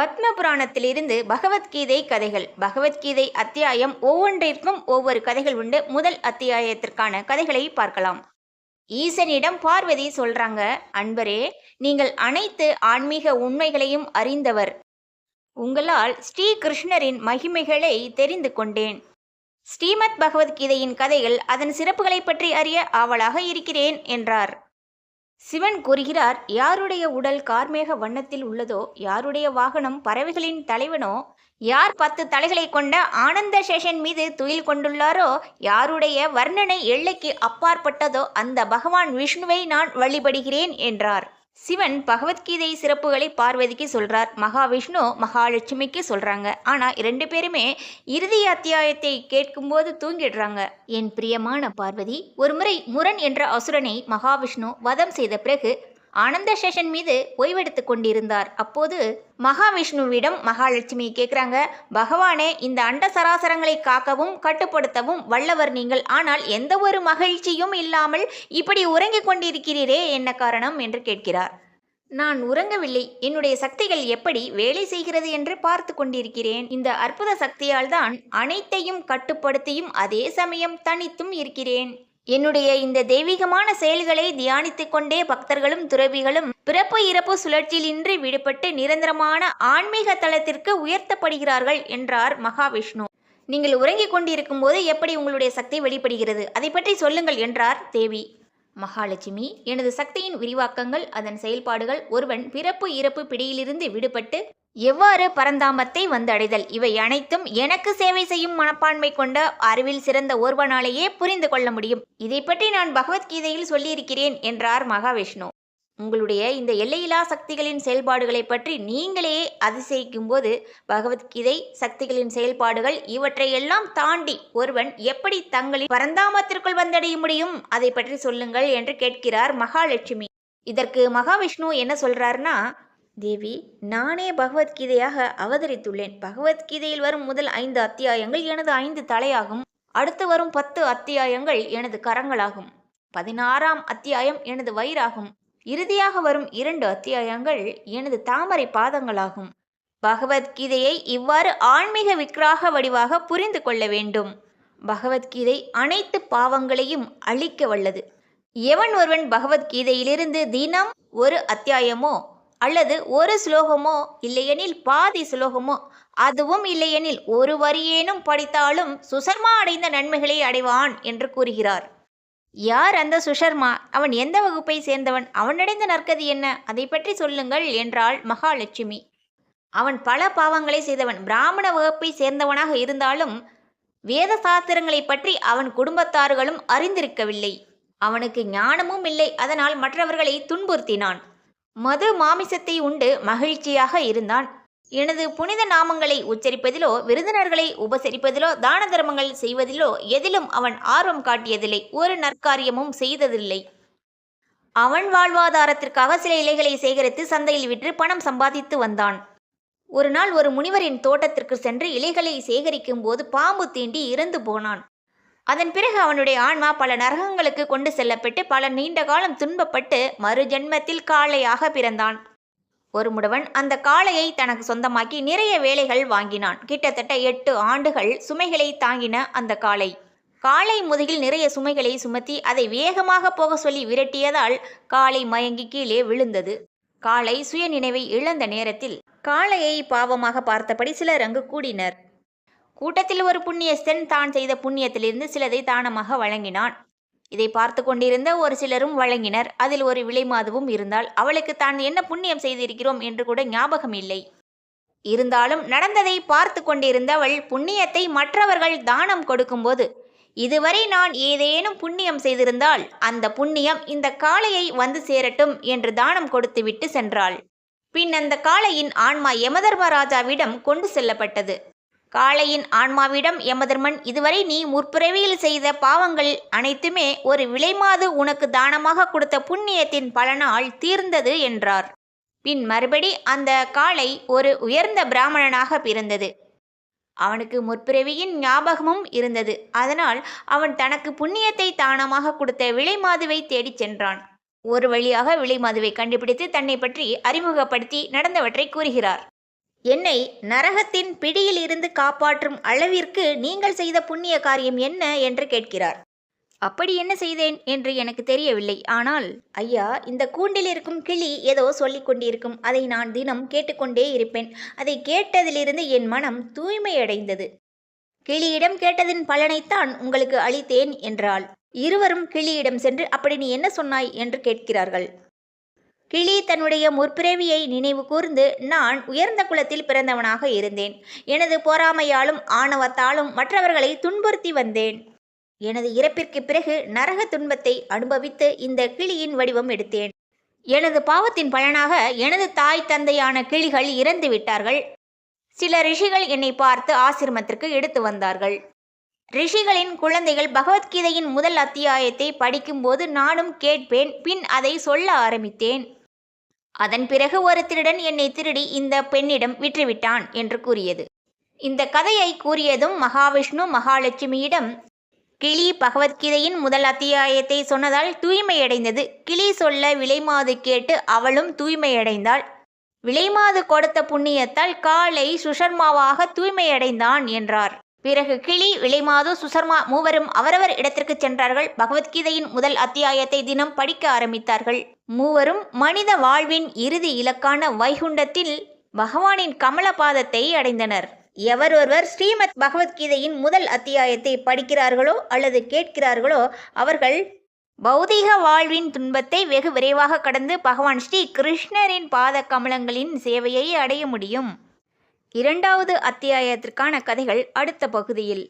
பத்ம புராணத்திலிருந்து பகவத்கீதை கதைகள். பகவத்கீதை அத்தியாயம் ஒவ்வொன்றிற்கும் ஒவ்வொரு கதைகள் உண்டு. முதல் அத்தியாயத்திற்கான கதைகளை பார்க்கலாம். ஈசனிடம் பார்வதி சொல்றாங்க அன்பரே நீங்கள் அனைத்து ஆன்மீக உண்மைகளையும் அறிந்தவர். உங்களால் ஸ்ரீ கிருஷ்ணரின் மகிமைகளை தெரிந்து கொண்டேன். ஸ்ரீமத் பகவத்கீதையின் கதைகள் அதன் சிறப்புகளை பற்றி அறிய ஆவலாக இருக்கிறேன் என்றார். சிவன் கூறுகிறார் யாருடைய உடல் கார்மேக வண்ணத்தில் உள்ளதோ யாருடைய வாகனம் பறவைகளின் தலைவனோ யார் பத்து தலைகளை கொண்ட ஆனந்த சேஷன் மீது துயில் கொண்டுள்ளாரோ யாருடைய வர்ணனை எல்லைக்கு அப்பாற்பட்டதோ அந்த பகவான் விஷ்ணுவை நான் வழிபடுகிறேன் என்றார். சிவன் பகவத்கீதை சிறப்புகளை பார்வதிக்கு சொல்கிறார் மகாவிஷ்ணு மகாலட்சுமிக்கு சொல்கிறாங்க ஆனால் இரண்டு பேருமே இறுதி அத்தியாயத்தை கேட்கும்போது தூங்கிடுறாங்க. என் பிரியமான பார்வதி ஒருமுறை முரண் என்ற அசுரனை மகாவிஷ்ணு வதம் செய்த பிறகு ஆனந்த சேஷன் மீது ஓய்வெடுத்து கொண்டிருந்தார். அப்போது மகாவிஷ்ணுவிடம் மகாலட்சுமி கேட்குறாங்க பகவானே இந்த அண்ட சராசரங்களை காக்கவும் கட்டுப்படுத்தவும் வல்லவர் நீங்கள். ஆனால் எந்த ஒரு மகிழ்ச்சியும் இல்லாமல் இப்படி உறங்கிக் கொண்டிருக்கிறீரே என்ன காரணம்? என்று கேட்கிறார். நான் உறங்கவில்லை. என்னுடைய சக்திகள் எப்படி வேலை செய்கிறது என்று பார்த்து கொண்டிருக்கிறேன். இந்த அற்புத சக்தியால் தான் அனைத்தையும் கட்டுப்படுத்தியும் அதே சமயம் தனித்தும் இருக்கிறேன். என்னுடைய இந்த தெய்வீகமான செயல்களை தியானித்துக் கொண்டே பக்தர்களும் துறவிகளும் பிறப்பு இறப்பு சுழற்சியிலின்றி விடுபட்டு நிரந்தரமான ஆன்மீக தளத்திற்கு உயர்த்தப்படுகிறார்கள் என்றார் மகாவிஷ்ணு. நீங்கள் உறங்கிக் கொண்டிருக்கும் போது எப்படி உங்களுடைய சக்தி வெளிப்படுகிறது? அதை பற்றி சொல்லுங்கள் என்றார் தேவி. மகாலட்சுமி எனது சக்தியின் விரிவாக்கங்கள் அதன் செயல்பாடுகள் ஒருவன் பிறப்பு இறப்பு பிடியிலிருந்து விடுபட்டு எவ்வாறு பரந்தாமத்தை வந்தடைதல்? இவை அனைத்தும் எனக்கு சேவை செய்யும் மனப்பான்மை கொண்ட அறிவில் சிறந்த ஒருவனாலேயே புரிந்து கொள்ள முடியும். இதை பற்றி நான் பகவத்கீதையில் சொல்லியிருக்கிறேன் என்றார் மகாவிஷ்ணு. உங்களுடைய இந்த எல்லையில்லா சக்திகளின் செயல்பாடுகளை பற்றி நீங்களே அதிசயிக்கும் போது பகவத்கீதை சக்திகளின் செயல்பாடுகள் இவற்றையெல்லாம் தாண்டி ஒருவன் எப்படி தங்களின் பரந்தாமத்திற்குள் வந்தடைய முடியும்? அதை பற்றி சொல்லுங்கள் என்று கேட்கிறார் மகாலட்சுமி. இதற்கு மகாவிஷ்ணு என்ன சொல்றாருன்னா தேவி நானே பகவத்கீதையாக அவதரித்துள்ளேன். பகவத்கீதையில் வரும் முதல் ஐந்து அத்தியாயங்கள் எனது ஐந்து தலையாகும். அடுத்து வரும் பத்து அத்தியாயங்கள் எனது கரங்களாகும். பதினாறாம் அத்தியாயம் எனது வயிறாகும். இறுதியாக வரும் இரண்டு அத்தியாயங்கள் எனது தாமரை பாதங்களாகும். பகவத்கீதையை இவ்வாறு ஆன்மீக விக்கிராக வடிவாக புரிந்து கொள்ள வேண்டும். பகவத்கீதை அனைத்து பாவங்களையும் அழிக்க வல்லது. எவன் ஒருவன் பகவத்கீதையிலிருந்து தினம் ஒரு அத்தியாயமோ அல்லது ஒரு ஸ்லோகமோ இல்லையெனில் பாதி ஸ்லோகமோ அதுவும் இல்லையெனில் ஒரு வரியேனும் படித்தாலும் சுசர்மா அடைந்த நன்மைகளை அடைவான் என்று கூறுகிறார். யார் அந்த சுஷர்மா? அவன் எந்த வகுப்பை சேர்ந்தவன்? அவனடைந்த நற்கதி என்ன? அதை பற்றி சொல்லுங்கள் என்றாள் மகாலட்சுமி. அவன் பல பாவங்களை செய்தவன். பிராமண வகுப்பை சேர்ந்தவனாக இருந்தாலும் வேத சாஸ்திரங்களை பற்றி அவன் குடும்பத்தார்களும் அறிந்திருக்கவில்லை. அவனுக்கு ஞானமும் இல்லை. அதனால் மற்றவர்களை துன்புறுத்தினான். மது மாமிசத்தை உண்டு மகிழ்ச்சியாக இருந்தான். எனது புனித நாமங்களை உச்சரிப்பதிலோ விருந்தினர்களை உபசரிப்பதிலோ தான தர்மங்கள் செய்வதிலோ எதிலும் அவன் ஆர்வம் காட்டியதில்லை. ஒரு நற்காரியமும் செய்ததில்லை. அவன் வாழ்வாதாரத்திற்காக சில இலைகளை சேகரித்து சந்தையில் விற்று பணம் சம்பாதித்து வந்தான். ஒரு நாள் ஒரு முனிவரின் தோட்டத்திற்கு சென்று இலைகளை சேகரிக்கும் போது பாம்பு தீண்டி இறந்து போனான். அதன் பிறகு அவனுடைய ஆன்மா பல நரகங்களுக்கு கொண்டு செல்லப்பட்டு பல நீண்ட காலம் துன்பப்பட்டு மறு ஜென்மத்தில் காளையாக பிறந்தான். ஒரு முடவன் அந்த காளையை தனக்கு சொந்தமாக்கி நிறைய வேலைகள் வாங்கினான். கிட்டத்தட்ட எட்டு ஆண்டுகள் சுமைகளை தாங்கின அந்த காளை. காளை முதுகில் நிறைய சுமைகளை சுமத்தி அதை வேகமாக போக சொல்லி விரட்டியதால் காளை மயங்கி கீழே விழுந்தது. காளை சுய நினைவை இழந்த நேரத்தில் காளையை பாவமாக பார்த்தபடி சிலர் அங்கு கூடினர். கூட்டத்தில் ஒரு புண்ணியஸ்தன் தான் செய்த புண்ணியத்திலிருந்து சிலதை தானமாக வழங்கினான். இதை பார்த்து கொண்டிருந்த ஒரு சிலரும் வழங்கினர். அதில் ஒரு விலைமாதுவும் இருந்தால் அவளுக்கு தான் என்ன புண்ணியம் செய்திருக்கிறோம் என்று கூட ஞாபகம் இல்லை. இருந்தாலும் நடந்ததை பார்த்து கொண்டிருந்தவள் புண்ணியத்தை மற்றவர்கள் தானம் கொடுக்கும்போது இதுவரை நான் ஏதேனும் புண்ணியம் செய்திருந்தால் அந்த புண்ணியம் இந்த காளையை வந்து சேரட்டும் என்று தானம் கொடுத்துவிட்டு சென்றாள். பின் அந்த காளையின் ஆன்மா யமதர்மராஜாவிடம் கொண்டு செல்லப்பட்டது. காளையின் ஆன்மாவிடம் யமதர்மன் இதுவரை நீ முற்பிறவியில் செய்த பாவங்கள் அனைத்துமே ஒரு விலைமாது உனக்கு தானமாக கொடுத்த புண்ணியத்தின் பலனால் தீர்ந்தது என்றார். பின் மறுபடி அந்த காளை ஒரு உயர்ந்த பிராமணனாக பிறந்தது. அவனுக்கு முற்பிறவியின் ஞாபகமும் இருந்தது. அதனால் அவன் தனக்கு புண்ணியத்தை தானமாக கொடுத்த விலைமாதுவை தேடிச் சென்றான். ஒரு வழியாக விலைமாதுவை கண்டுபிடித்து தன்னை பற்றி அறிமுகப்படுத்தி நடந்தவற்றை கூறுகிறார். என்னை நரகத்தின் பிடியில் இருந்து காப்பாற்றும் அளவிற்கு நீங்கள் செய்த புண்ணிய காரியம் என்ன என்று கேட்கிறார். அப்படி என்ன செய்தேன் என்று எனக்கு தெரியவில்லை. ஆனால் ஐயா இந்த கூண்டில் இருக்கும் கிளி ஏதோ சொல்லிக் கொண்டிருக்கும். அதை நான் தினம் கேட்டுக்கொண்டே இருப்பேன். அதை கேட்டதிலிருந்து என் மனம் தூய்மையடைந்தது. கிளியிடம் கேட்டதின் பலனைத்தான் உங்களுக்கு அளித்தேன் என்றாள். இருவரும் கிளியிடம் சென்று அப்படி நீ என்ன சொன்னாய்? என்று கேட்கிறார்கள். கிளி தன்னுடைய முற்பிறவியை நினைவு கூர்ந்து நான் உயர்ந்த குலத்தில் பிறந்தவனாக இருந்தேன். எனது பொறாமையாலும் ஆணவத்தாலும் மற்றவர்களை துன்புறுத்தி வந்தேன். எனது இறப்பிற்கு பிறகு நரக துன்பத்தை அனுபவித்து இந்த கிளியின் வடிவம் எடுத்தேன். எனது பாவத்தின் பலனாக எனது தாய் தந்தையான கிளிகள் இறந்து விட்டார்கள். சில ரிஷிகள் என்னை பார்த்து ஆசிரமத்திற்கு எடுத்து வந்தார்கள். ரிஷிகளின் குழந்தைகள் பகவத்கீதையின் முதல் அத்தியாயத்தை படிக்கும்போது நானும் கேட்பேன் பின் அதை சொல்ல ஆரம்பித்தேன். அதன் பிறகு ஒரு திருடன் என்னை திருடி இந்த பெண்ணிடம் விற்றுவிட்டான் என்று கூறியது. இந்த கதையை கூறியதும் மகாவிஷ்ணு மகாலட்சுமியிடம் கிளி பகவத்கீதையின் முதல் அத்தியாயத்தை சொன்னதால் தூய்மையடைந்தது. கிளி சொல்ல விலைமாது கேட்டு அவளும் தூய்மையடைந்தாள். விலைமாது கொடுத்த புண்ணியத்தால் காலை சுஷர்மாவாக தூய்மையடைந்தான் என்றார். பிறகு கிளி விலைமாது சுசர்மா மூவரும் அவரவர் இடத்திற்கு சென்றார்கள். பகவத்கீதையின் முதல் அத்தியாயத்தை தினம் படிக்க ஆரம்பித்தார்கள். மூவரும் மனித வாழ்வின் இறுதி இலக்கான வைகுண்டத்தில் பகவானின் கமலபாதத்தை அடைந்தனர். எவரொருவர் ஸ்ரீமத் பகவத்கீதையின் முதல் அத்தியாயத்தை படிக்கிறார்களோ அல்லது கேட்கிறார்களோ அவர்கள் பௌதீக வாழ்வின் துன்பத்தை வெகு விரைவாக கடந்து பகவான் ஸ்ரீ கிருஷ்ணரின் பாத கமலங்களின் சேவையை அடைய முடியும். இரண்டாவது அத்தியாயத்திற்கான கதைகள் அடுத்த பகுதியில்.